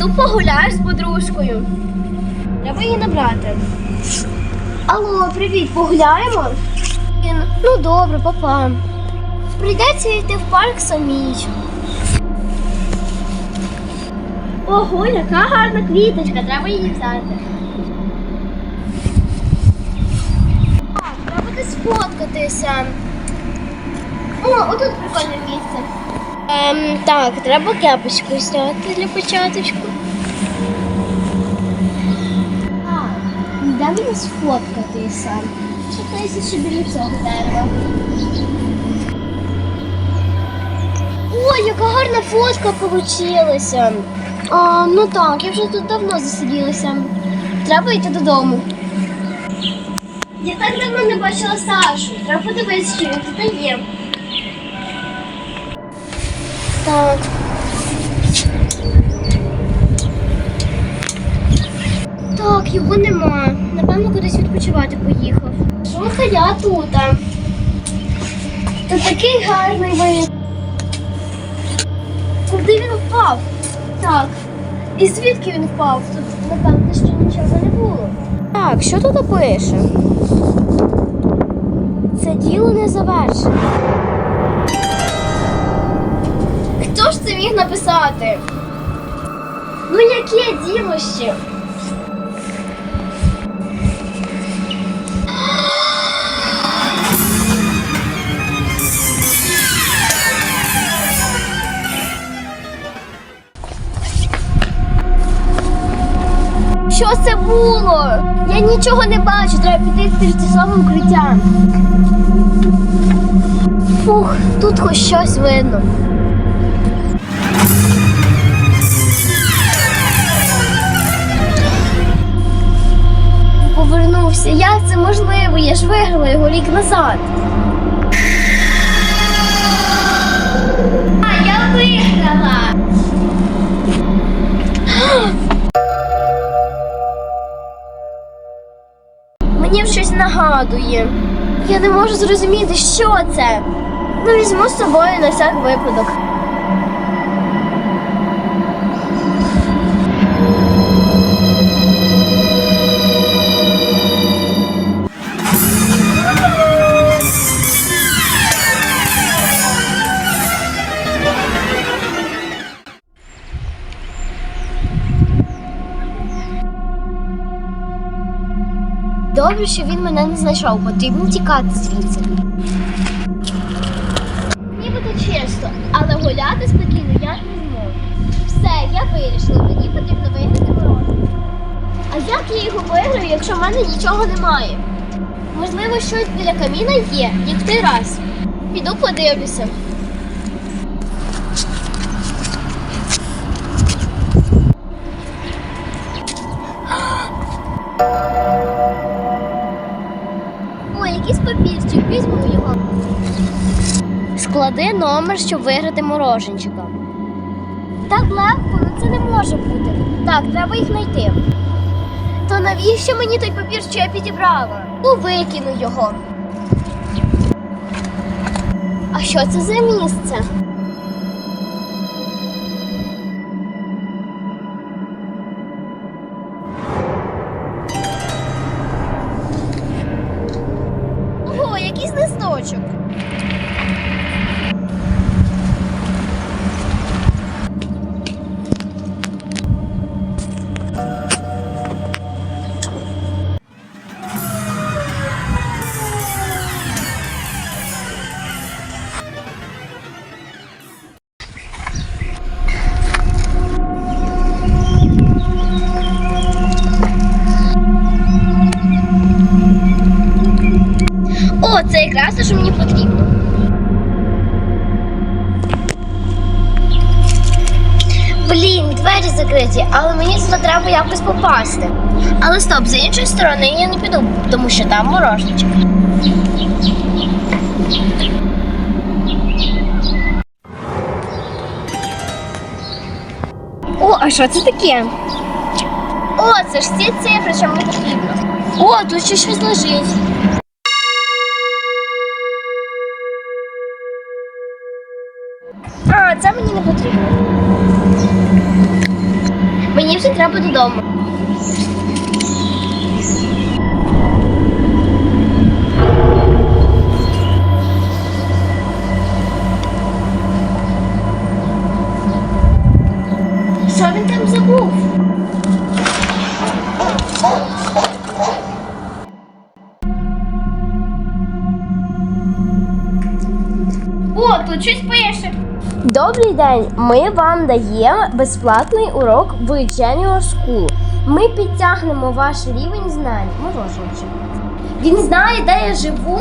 Піду погуляю з подружкою. Треба її набрати. Алло, привіт, погуляємо? Ну добре, папа. Прийдеться йти в парк самій. Ого, яка гарна квіточка, треба її взяти. Так, треба десь сфоткатися. О, отут прикольне місце. Ем, так, треба кепочку зняти для початочку. Так, де мені сфоткатися? Чекайся ще біля цього дерева. Ой, яка гарна фотка получилася. А, ну так, я вже тут давно засиділася. Треба йти додому. Я так давно не бачила Сашу. Треба подивитися, що він тут є. Так. Так, його нема. Напевно, кудись відпочивати поїхав. А я тут. Тут такий гарний вид. Куди він впав? Так. І звідки він впав? Тут, напевно, ще нічого не було. Так, що тут пише? Це діло не завершено. Написати? Ну яке діло? Що це було? Я нічого не бачу, треба піти в тимчасове укриття. Фух, тут хоч щось видно. Повернувся. Як це можливо? Я ж виграла його рік назад. А, я виграла. Мені щось нагадує. Я не можу зрозуміти, що це. Ну, візьму з собою на всяк випадок. Що він мене не знайшов, потрібно тікати звідси. Нібито чисто, але гуляти спокійно я не можу. Все, я вирішила, мені потрібно виграти морозиво. А як я його виграю, якщо в мене нічого немає? Можливо, щось біля каміна є, як той раз. Піду подивлюся. Склади номер, щоб виграти мороженчика. Так легко, ну це не може бути. Так, треба їх знайти. То навіщо мені той папір, що я підібрала? Ну, викину його. А що це за місце? Те, що мені потрібно. Блін, двері закриті, але мені сюди треба якось попасти. Але стоп, з іншої сторони я не піду, тому що там морожничок. О, а що це таке? О, це ж ці цифри, що мені потрібно. О, тут ще щось лежить. А, це мені Добрий день! Ми вам даємо безплатний урок в Genius School. Ми підтягнемо ваш рівень знань. Мороженчик. Він знає, де я живу?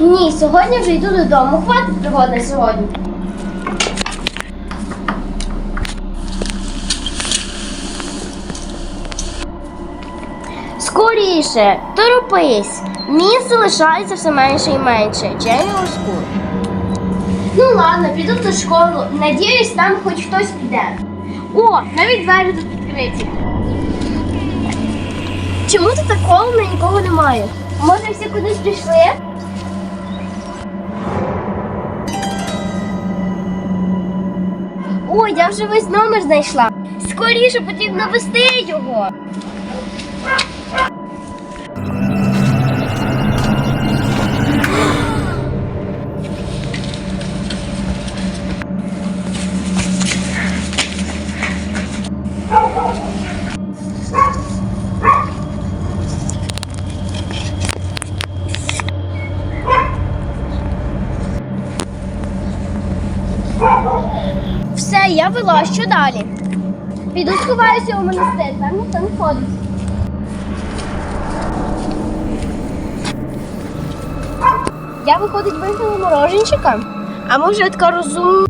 Ні, сьогодні вже йду додому. Хватить пригод на сьогодні. Скоріше, торопись. Місць залишається все менше і менше. Genius School. Ну ладно, піду ту школу. Надіюсь, там хоч хтось піде. О, навіть двері тут відкриті. Чому тут так холодно нікого немає? Може, всі кудись пішли? Ой, я вже весь номер знайшла. Скоріше потрібно вести його. Все, я вела, що далі? Піду сховаюся у монастир, там ходить. Я виходить вигнала мороженчика. А може така розумна?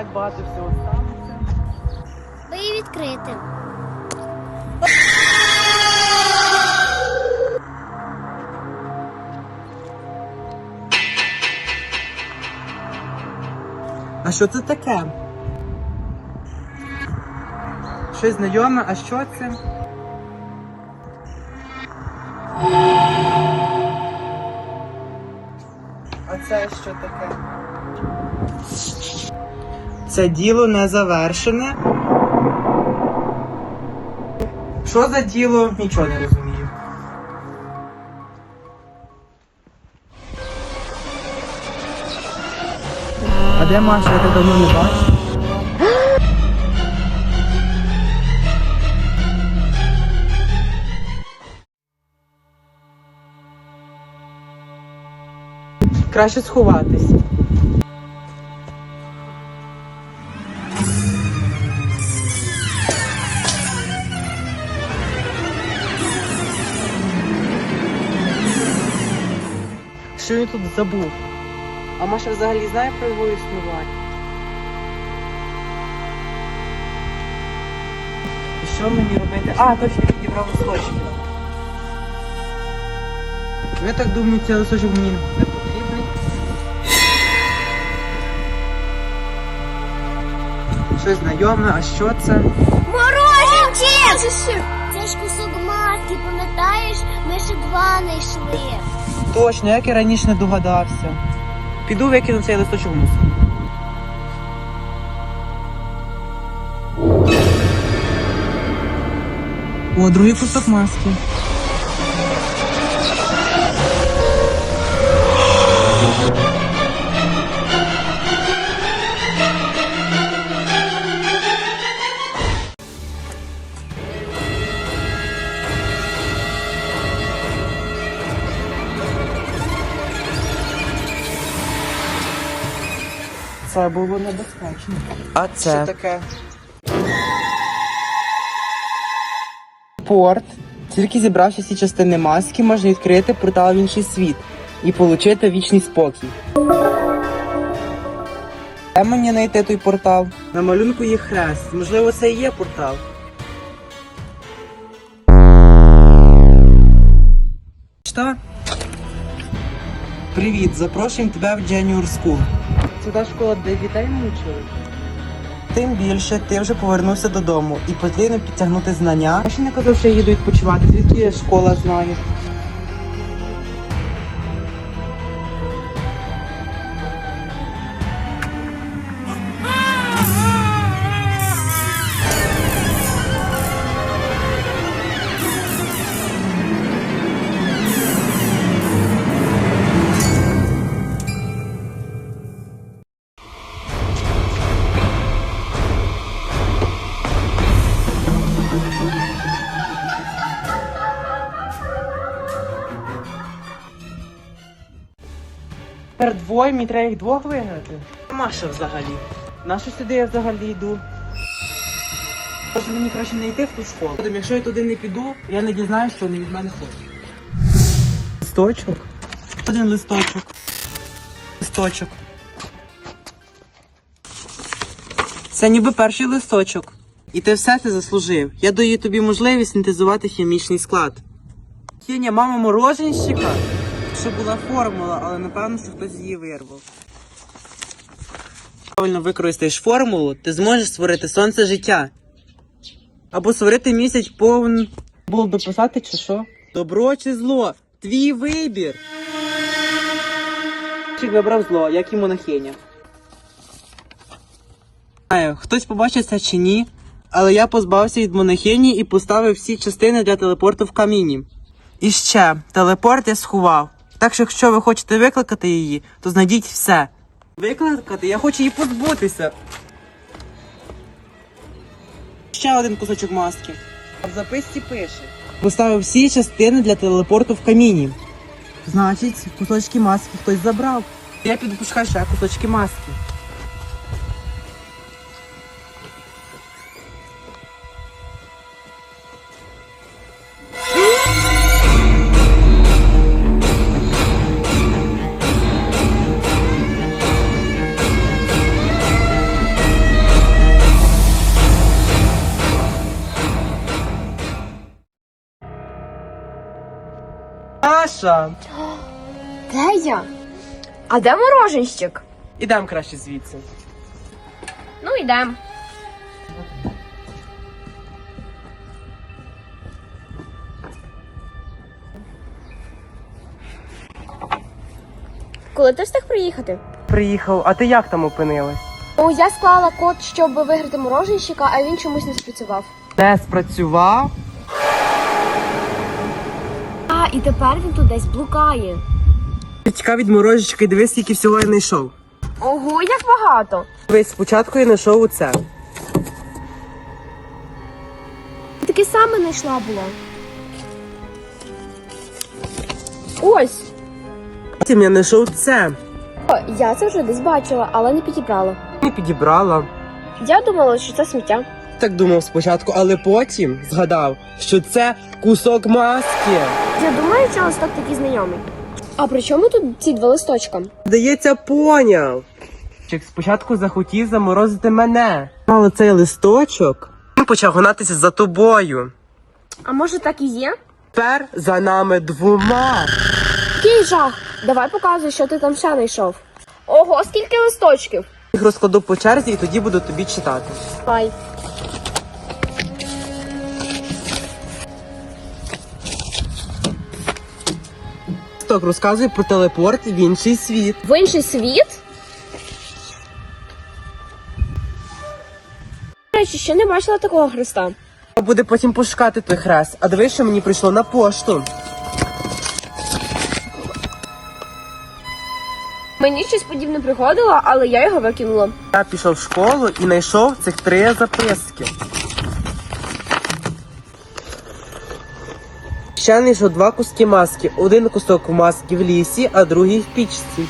Так багато всього сталося. Ви відкрити. А що це таке? Щось знайоме, а що це? А це що таке? Це діло не завершене. Що за діло? Нічого не розумію. А де Маша? Я тебе давно не бачу. Краще сховатись. Що він тут забув? А Маша взагалі знає про його існування? І що мені робити? А, точно я підібрав листочки. Я так думаю, цей листочок мені не потрібний. Щось знайоме, а що це? Мороженчик! Це ж кусок маски, пам'ятаєш? Ми ще два знайшли. Точно, як я раніше не догадався. Піду викину цей листочок мусор. О, другий кусок маски. Це було небезпечно. А це? Що таке? Порт. Тільки зібравши всі частини маски, можна відкрити портал в інший світ і отримати вічний спокій. Де мені знайти той портал? На малюнку є хрест. Можливо, це і є портал. Що? Привіт, запрошуємо тебе в Junior School. Це та школа, де дітей мучили? Тим більше ти вже повернувся додому і потрібно підтягнути знання. Я ще не казав, що я їду відпочивати, звідки школа знаю. Тепер двоє, мені треба їх двох виграти. Маша взагалі. Нащо сюди я взагалі йду? Може мені краще не йти в ту школу. Якщо я туди не піду, я не дізнаюсь, що вони від мене хочуть. Листочок. Один листочок. Листочок. Це ніби перший листочок. І ти все це заслужив. Я даю тобі можливість синтезувати хімічний склад. Кіня, мама мороженщика. Що була формула, але напевно, що хтось її вирвав. Правильно використаєш формулу, ти зможеш створити сонце життя. Або створити місяць повн. Було дописати чи що? Добро чи зло? Твій вибір. Чик вибрав зло, як і монахиня. Знаю, хтось побачив це чи ні, але я позбався від монахині і поставив всі частини для телепорту в каміні. І ще, телепорт я сховав. Так що, якщо ви хочете викликати її, то знайдіть все. Викликати? Я хочу її позбутися. Ще один кусочок маски. В записці пише. Поставив всі частини для телепорту в каміні. Значить, кусочки маски хтось забрав. Я піду пошукаю ще кусочки маски. Маша! Де я? А де мороженщик? Ідем краще звідси. Ну, йдем. Коли ти встиг приїхати? Приїхав, а ти як там опинилась? Ну, я склала код, щоб виграти мороженщика, а він чомусь не спрацював. Не спрацював? І тепер він тут десь блукає. Тікав від морожечка і дивись, скільки всього я знайшов. Ого, як багато. Дивись, спочатку я знайшов оце. Таке саме знайшла була. Ось. Потім я знайшов це. О, я це вже десь бачила, але не підібрала. Не підібрала. Я думала, що це сміття. Так думав спочатку, але потім згадав, що це кусок маски. Я думаю, що листок такий знайомий. А при чому тут ці два листочка? Здається, поняв. Чик спочатку захотів заморозити мене. Але цей листочок він почав гонатися за тобою. А може так і є? Тепер за нами двома. Який жах! Давай показуй, що ти там ще знайшов. Ого, скільки листочків! Їх розкладу по черзі і тоді буду тобі читати. Давай. Листок розказує про телепорт в інший світ. В інший світ? До речі, ще не бачила такого хреста. Буде потім пошукати той хрест. А дивись, що мені прийшло на пошту. Мені щось подібне приходило, але я його викинула. Я пішов в школу і знайшов цих три записки. Ще знайшов два куски маски. Один кусок маски в лісі, а другий в пічці.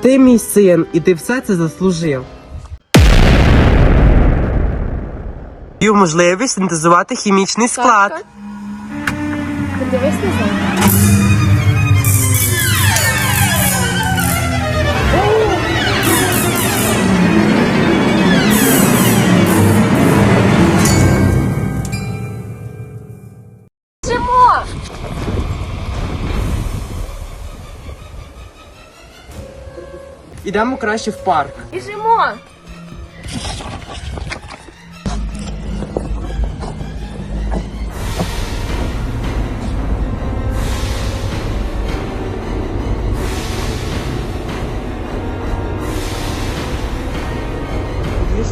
Ти мій син, і ти все це заслужив. Даю можливість синтезувати хімічний склад. Подивись назад. Ідемо краще в парк. Біжимо!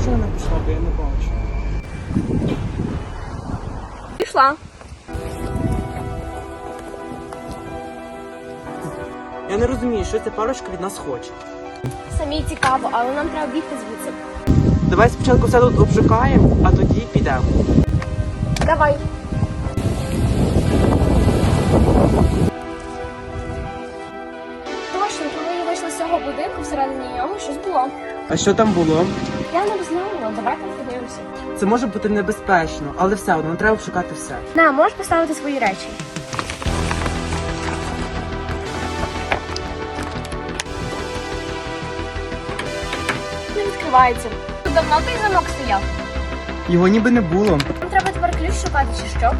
Вона пішла, бо я не бачу. Пішла. Я не розумію, що ця парочка від нас хоче. Самі цікаво, але нам треба бігти звідси. Давай спочатку все тут обшукаємо, а тоді підемо. Давай. Точно, коли я вийшла з цього будинку, всередині нього щось було. А що там було? Я не знала, давай там подивимося. Це може бути небезпечно, але все одно треба обшукати все. На, можеш поставити свої речі. Відкривається. Тут давно той замок стояв. Його ніби не було. Треба тепер ключ шукати чи що?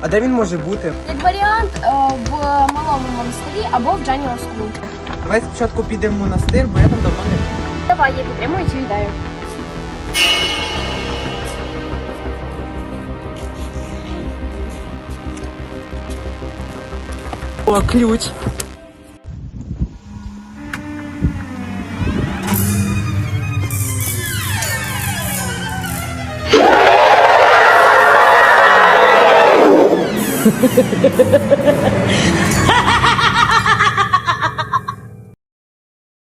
А де він може бути? Як варіант е, в малому монастирі або в Джаніо Скул. Давай спочатку підемо в монастир, бо я там давно не був. Давай, я підтримую цю ідею. О, ключ. Ha ha ha ha ha ha!